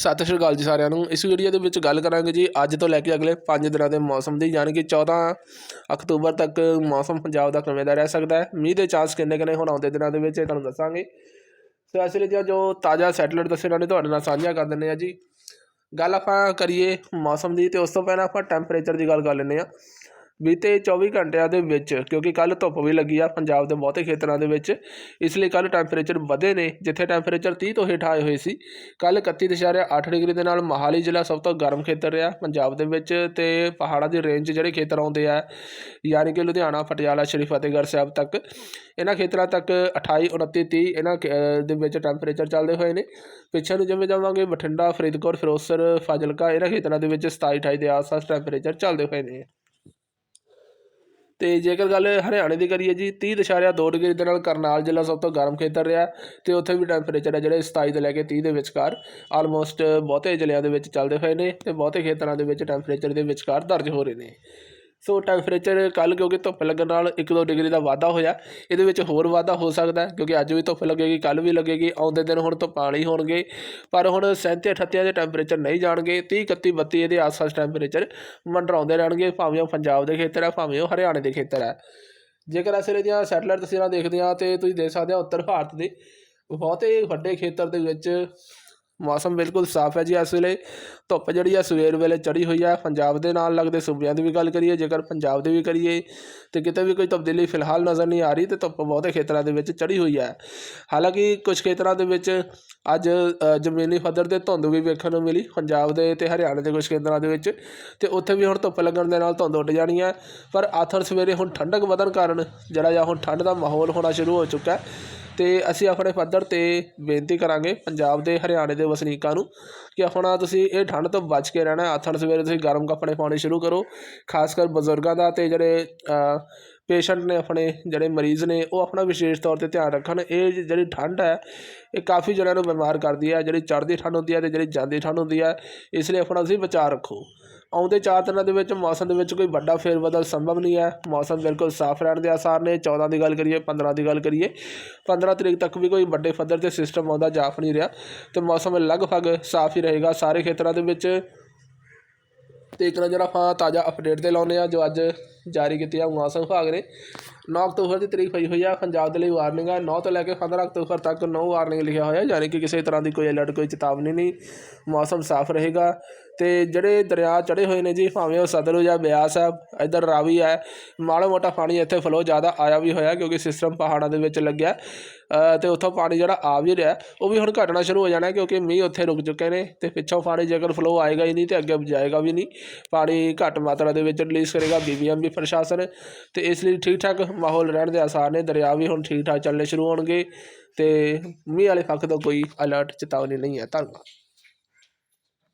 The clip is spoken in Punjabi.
ਸਤਿ ਸ਼੍ਰੀ ਅਕਾਲ ਜੀ ਸਾਰਿਆਂ ਨੂੰ। ਇਸ ਵੀਡੀਓ ਦੇ ਵਿੱਚ ਗੱਲ ਕਰਾਂਗੇ ਜੀ ਅੱਜ ਤੋਂ ਲੈ ਕੇ ਅਗਲੇ 5 ਦਿਨਾਂ ਦੇ ਮੌਸਮ ਦੀ, ਯਾਨੀ ਕਿ 14 ਅਕਤੂਬਰ ਤੱਕ ਮੌਸਮ ਪੰਜਾਬ ਦਾ ਕਿਵੇਂ ਦਾ ਰਹਿ ਸਕਦਾ ਹੈ। ਮੀਂਹ ਦੇ ਚਾਂਸ ਕਿੰਨੇ ਕਿੰਨੇ ਹੁਣ ਆਉਂਦੇ ਦਿਨਾਂ ਦੇ ਵਿੱਚ ਇਹ ਤੁਹਾਨੂੰ ਦੱਸਾਂਗੇ। ਸੋ ਇਸ ਲਈ ਜੀ ਜੋ ਤਾਜ਼ਾ ਸੈਟਲਾਈਟ ਦੱਸੇ ਉਹਨਾਂ ਨੇ, ਤੁਹਾਡੇ ਨਾਲ ਸਾਂਝਾ ਕਰ ਦਿੰਦੇ ਆ ਜੀ। ਗੱਲ ਆਪਾਂ ਕਰੀਏ ਮੌਸਮ ਦੀ ਤੇ ਉਸ ਤੋਂ ਪਹਿਲਾਂ ਆਪਾਂ ਟੈਂਪਰੇਚਰ ਦੀ ਗੱਲ ਕਰ ਲੈਂਦੇ ਆ ਬੀਤੇ 24 ਘੰਟਿਆਂ ਦੇ ਵਿੱਚ, ਕਿਉਂਕਿ ਕੱਲ ਧੁੱਪ ਵੀ ਲੱਗੀ ਆ ਪੰਜਾਬ ਦੇ ਬਹੁਤੇ ਖੇਤਰਾਂ ਦੇ ਵਿੱਚ, ਇਸ ਲਈ ਕੱਲ ਟੈਂਪਰੇਚਰ ਵਧੇ ਨੇ, ਜਿੱਥੇ ਟੈਂਪਰੇਚਰ 30 ਤੋਂ ਹੇਠ ਆਏ ਹੋਏ ਸੀ। ਕੱਲ 31.8 ਡਿਗਰੀ ਦੇ ਨਾਲ ਮੋਹਾਲੀ ਜ਼ਿਲ੍ਹਾ ਸਭ ਤੋਂ ਗਰਮ ਖੇਤਰ ਰਿਹਾ, ਪੰਜਾਬ ਦੇ ਵਿੱਚ ਤੇ ਪਹਾੜਾਂ ਦੀ ਰੇਂਜ ਜਿਹੜੇ ਖੇਤਰ ਆਉਂਦੇ ਆ, ਯਾਨੀ ਕਿ ਲੁਧਿਆਣਾ, ਪਟਿਆਲਾ, ਸ਼੍ਰੀ ਫਤਿਹਗੜ੍ਹ ਸਾਹਿਬ ਤੱਕ, ਇਹਨਾਂ ਖੇਤਰਾਂ ਤੱਕ 28 29 30 ਇਹਨਾਂ ਖ- ਦੇ ਵਿੱਚ ਟੈਂਪਰੇਚਰ ਚੱਲਦੇ ਹੋਏ ਨੇ। ਪਿੱਛੇ ਨੂੰ ਜਿਵੇਂ ਜਾਵਾਂਗੇ, ਬਠਿੰਡਾ, ਫਰੀਦਕੋਟ, ਫਿਰੋਜ਼ਪੁਰ, ਫਾਜ਼ਿਲਕਾ, ਇਹਨਾਂ ਖੇਤਰਾਂ ਦੇ ਵਿੱਚ 27 28 ਦੇ ਆਸ-ਪਾਸ ਟੈਂਪਰੇਚਰ ਚੱਲਦੇ ਹੋਏ ਨੇ। ਤੇ ਜੇਕਰ ਗੱਲ ਹਰਿਆਣੇ ਦੀ ਕਰੀਏ ਜੀ 30.2 ਡਿਗਰੀ ਦੇ ਨਾਲ ਕਰਨਾਲ ਜ਼ਿਲ੍ਹਾ ਸਭ ਤੋਂ ਗਰਮ ਖੇਤਰ ਰਿਹਾ ਤੇ ਉੱਥੇ ਵੀ ਟੈਂਪਰੇਚਰ ਹੈ ਜਿਹੜੇ 27 ਤੋਂ ਲੈ ਕੇ 30 ਦੇ ਵਿਚਕਾਰ ਆਲਮੋਸਟ ਬਹੁਤੇ ਜ਼ਿਲ੍ਹਿਆਂ ਦੇ ਵਿੱਚ ਚੱਲਦੇ ਹੋਏ ਨੇ ਤੇ ਬਹੁਤੇ ਖੇਤਰਾਂ ਦੇ ਵਿੱਚ ਟੈਂਪਰੇਚਰ ਦੇ ਵਿਚਕਾਰ ਦਰਜ ਹੋ ਰਹੇ ਨੇ। ਸੋ ਟੈਂਪਰੇਚਰ ਕੱਲ ਕਿਉਂਕਿ ਧੁੱਪ ਲੱਗਣ ਨਾਲ 1-2 ਡਿਗਰੀ ਦਾ ਵਾਧਾ ਹੋਇਆ। ਇਹਦੇ ਵਿੱਚ ਹੋਰ ਵਾਧਾ ਹੋ ਸਕਦਾ ਕਿਉਂਕਿ ਅੱਜ ਵੀ ਧੁੱਪ ਲੱਗੇਗੀ ਕੱਲ ਵੀ ਲੱਗੇਗੀ, ਆਉਂਦੇ ਦਿਨ ਹੁਣ ਧੁੱਪ ਨਹੀਂ ਹੋਣਗੇ। ਪਰ ਹੁਣ 37 38 ਦੇ ਟੈਂਪਰੇਚਰ ਨਹੀਂ ਜਾਣਗੇ 30 31 32 ਇਹਦੇ ਆਸ-ਪਾਸ ਟੈਂਪਰੇਚਰ ਮੰਡਰਾਉਂਦੇ ਰਹਿਣਗੇ, ਭਾਵੇਂ ਉਹ ਪੰਜਾਬ ਦੇ ਖੇਤਰ ਹੈ, ਭਾਵੇਂ ਉਹ ਹਰਿਆਣੇ ਦੇ ਖੇਤਰ ਹੈ। ਜੇਕਰ ਅਸੀਂ ਇਹਦੀਆਂ ਸੈਟਲਾਈਟ ਤਸਵੀਰਾਂ ਦੇਖਦੇ ਹਾਂ ਤੇ ਤੁਸੀਂ ਦੇਖ ਸਕਦੇ ਹੋ ਉੱਤਰ ਭਾਰਤ ਦੇ ਬਹੁਤੇ ਵੱਡੇ ਖੇਤਰ ਦੇ ਵਿੱਚ ਮੌਸਮ ਬਿਲਕੁਲ ਸਾਫ਼ ਹੈ ਜੀ ਇਸ ਵੇਲੇ। ਧੁੱਪ ਜਿਹੜੀ ਆ ਸਵੇਰ ਵੇਲੇ ਚੜੀ ਹੋਈ ਆ ਪੰਜਾਬ ਦੇ ਨਾਲ ਲੱਗਦੇ ਸੂਬਿਆਂ ਦੀ ਵੀ ਗੱਲ ਕਰੀਏ, ਜੇਕਰ ਪੰਜਾਬ ਦੀ ਵੀ ਕਰੀਏ, ਤੇ ਕਿਤੇ ਵੀ ਕੋਈ ਤਬਦੀਲੀ ਫਿਲਹਾਲ ਨਜ਼ਰ ਨਹੀਂ ਆ ਰਹੀ, ਤੇ ਧੁੱਪ ਬਹੁਤੇ ਖੇਤਰਾਂ ਦੇ ਵਿੱਚ ਚੜੀ ਹੋਈ ਹੈ। ਹਾਲਾਂਕਿ ਕੁਝ ਖੇਤਰਾਂ ਦੇ ਵਿੱਚ ਅੱਜ ਜ਼ਮੀਨੀ ਪੱਧਰ ਤੇ ਧੁੰਦ ਵੀ ਵੇਖਣ ਨੂੰ ਮਿਲੀ, ਪੰਜਾਬ ਦੇ ਤੇ ਹਰਿਆਣੇ ਦੇ ਕੁਝ ਖੇਤਰਾਂ ਦੇ ਵਿੱਚ, ਤੇ ਉੱਥੇ ਵੀ ਹੁਣ ਧੁੱਪ ਲੱਗਣ ਦੇ ਨਾਲ ਧੁੰਦ ਉੱਡ ਜਾਣੀ ਹੈ। ਪਰ ਆਥਰ ਸਵੇਰੇ ਹੁਣ ਠੰਡਕ ਵਧਣ ਕਾਰਨ ਜਿਹੜਾ ਜਾਂ ਹੁਣ ਠੰਡ ਦਾ ਮਾਹੌਲ ਹੋਣਾ ਸ਼ੁਰੂ ਹੋ ਚੁੱਕਾ ਹੈ। ਤੇ ਅਸੀਂ ਆਪਣੇ ਪੱਧਰ ਤੇ ਬੇਨਤੀ ਕਰਾਂਗੇ ਪੰਜਾਬ ਦੇ ਹਰਿਆਣੇ ਦੇ ਵਸਨੀਕਾਂ ਨੂੰ ਕਿ ਆਪਣਾ ਤੁਸੀਂ ਇਹ ਠੰਡ ਤੋਂ ਬਚ ਕੇ ਰਹਿਣਾ, ਆਥਣ ਸਵੇਰੇ ਤੁਸੀਂ ਗਰਮ ਕੱਪੜੇ ਪਾਉਣੇ ਸ਼ੁਰੂ ਕਰੋ ਖਾਸ ਕਰ ਬਜ਼ੁਰਗਾਂ ਦਾ ਤੇ ਜਿਹੜੇ ਪੇਸ਼ੈਂਟ ਨੇ ਆਪਣੇ ਜਿਹੜੇ ਮਰੀਜ਼ ਨੇ, ਉਹ ਆਪਣਾ ਵਿਸ਼ੇਸ਼ ਤੌਰ ਤੇ ਧਿਆਨ ਰੱਖਣ। ਇਹ ਜਿਹੜੀ ਠੰਡ ਹੈ, ਇਹ ਕਾਫੀ ਜਣਿਆਂ ਨੂੰ ਬਿਮਾਰ ਕਰਦੀ ਹੈ। ਜਿਹੜੀ ਚੜ੍ਹਦੀ ਠੰਡ ਹੁੰਦੀ ਹੈ ਤੇ ਜਿਹੜੀ ਜਾਂਦੀ ਠੰਡ ਹੁੰਦੀ ਹੈ, ਇਸ ਲਈ ਆਪਣਾ ਤੁਸੀਂ ਬਚਾਅ ਰੱਖੋ। ਆਉਂਦੇ ਚਾਰ ਦਿਨਾਂ ਦੇ ਵਿੱਚ ਮੌਸਮ ਦੇ ਵਿੱਚ ਕੋਈ ਵੱਡਾ ਫੇਰਬਦਲ ਸੰਭਵ ਨਹੀਂ ਹੈ। ਮੌਸਮ ਬਿਲਕੁਲ ਸਾਫ਼ ਰਹਿਣ ਦੇ ਆਸਾਰ ਨੇ। 14 ਦੀ ਗੱਲ ਕਰੀਏ 15 ਦੀ ਗੱਲ ਕਰੀਏ 15 ਤਰੀਕ ਤੱਕ ਵੀ ਕੋਈ ਵੱਡੇ ਪੱਧਰ ਤੇ ਸਿਸਟਮ ਆਉਂਦਾ ਜਾਫ ਨਹੀਂ ਰਿਹਾ। ਤੇ ਮੌਸਮ ਲਗਭਗ ਸਾਫ਼ ਹੀ ਰਹੇਗਾ। ਸਾਰੇ ਖੇਤਰਾਂ ਦੇ ਵਿੱਚ ਤੇ ਇੱਕ ਨਜ਼ਰ ਆਪਾਂ ਤਾਜ਼ਾ ਅਪਡੇਟ ਤੇ ਲਾਉਂਦੇ ਆ ਜੋ ਅੱਜ ਜਾਰੀ ਕੀਤੀ ਆ ਮੌਸਮ ਵਿਭਾਗ ਨੇ। 9 ਅਕਤੂਬਰ ਦੀ ਤਰੀਕ ਪਈ ਹੋਈ ਹੈ ਪੰਜਾਬ ਦੇ ਲਈ ਵਾਰਨਿੰਗ ਹੈ 9 ਤੋਂ ਲੈ ਕੇ 15 ਅਕਤੂਬਰ ਤੱਕ ਨੋ ਵਾਰਨਿੰਗ ਲਿਖਿਆ ਹੋਇਆ ਯਾਨੀ ਕਿ ਕਿਸੇ ਤਰ੍ਹਾਂ ਦੀ ਕੋਈ ਅਲਰਟ ਕੋਈ ਚੇਤਾਵਨੀ ਨਹੀਂ। ਮੌਸਮ ਸਾਫ਼ ਰਹੇਗਾ। ਤੇ ਜਿਹੜੇ ਦਰਿਆ ਚੜੇ ਹੋਏ ਨੇ ਜੀ ਭਾਵੇਂ ਉਹ ਸਤਲੁਜ ਜਾਂ ਬਿਆਸ ਹੈ ਇੱਧਰ ਰਾਵੀ ਹੈ ਮਾੜਾ ਮੋਟਾ ਪਾਣੀ ਇੱਥੇ ਫਲੋ ਜ਼ਿਆਦਾ ਆਇਆ ਵੀ ਹੋਇਆ ਕਿਉਂਕਿ ਸਿਸਟਮ ਪਹਾੜਾਂ ਦੇ ਵਿੱਚ ਲੱਗਿਆ। ਅ, ਤੇ ਉੱਥੋਂ ਪਾਣੀ ਜਿਹੜਾ ਆ ਵੀ ਰਿਹਾ ਉਹ ਵੀ ਹੁਣ ਘਟਣਾ ਸ਼ੁਰੂ ਹੋ ਜਾਣਾ ਕਿਉਂਕਿ ਮੀਂਹ ਉੱਥੇ ਰੁਕ ਚੁੱਕੇ ਨੇ। ਤੇ ਪਿੱਛੋਂ ਪਾਣੀ ਜੇਕਰ ਫਲੋ ਆਏਗਾ ਹੀ ਨਹੀਂ ਤੇ ਅੱਗੇ ਜਾਏਗਾ ਵੀ ਨਹੀਂ। ਪਾਣੀ ਘੱਟ ਮਾਤਰਾ ਦੇ ਵਿੱਚ ਰਿਲੀਜ਼ ਕਰੇਗਾ ਬੀਬੀਐਮ ਵੀ ਪ੍ਰਸ਼ਾਸਨ ਤੇ ਇਸ ਲਈ ਠੀਕ ਠਾਕ ਮਾਹੌਲ ਰਹਿਣ ਦੇ ਆਸਾਰ ਨੇ। ਦਰਿਆ ਵੀ ਹੁਣ ਠੀਕ ਠਾਕ ਚੱਲਣੇ ਸ਼ੁਰੂ ਹੋਣਗੇ ਤੇ ਮੀਂਹ ਵਾਲੇ ਪੱਖ ਤੋਂ ਕੋਈ ਅਲਰਟ ਚੇਤਾਵਨੀ ਨਹੀਂ ਹੈ। ਧੰਨਵਾਦ।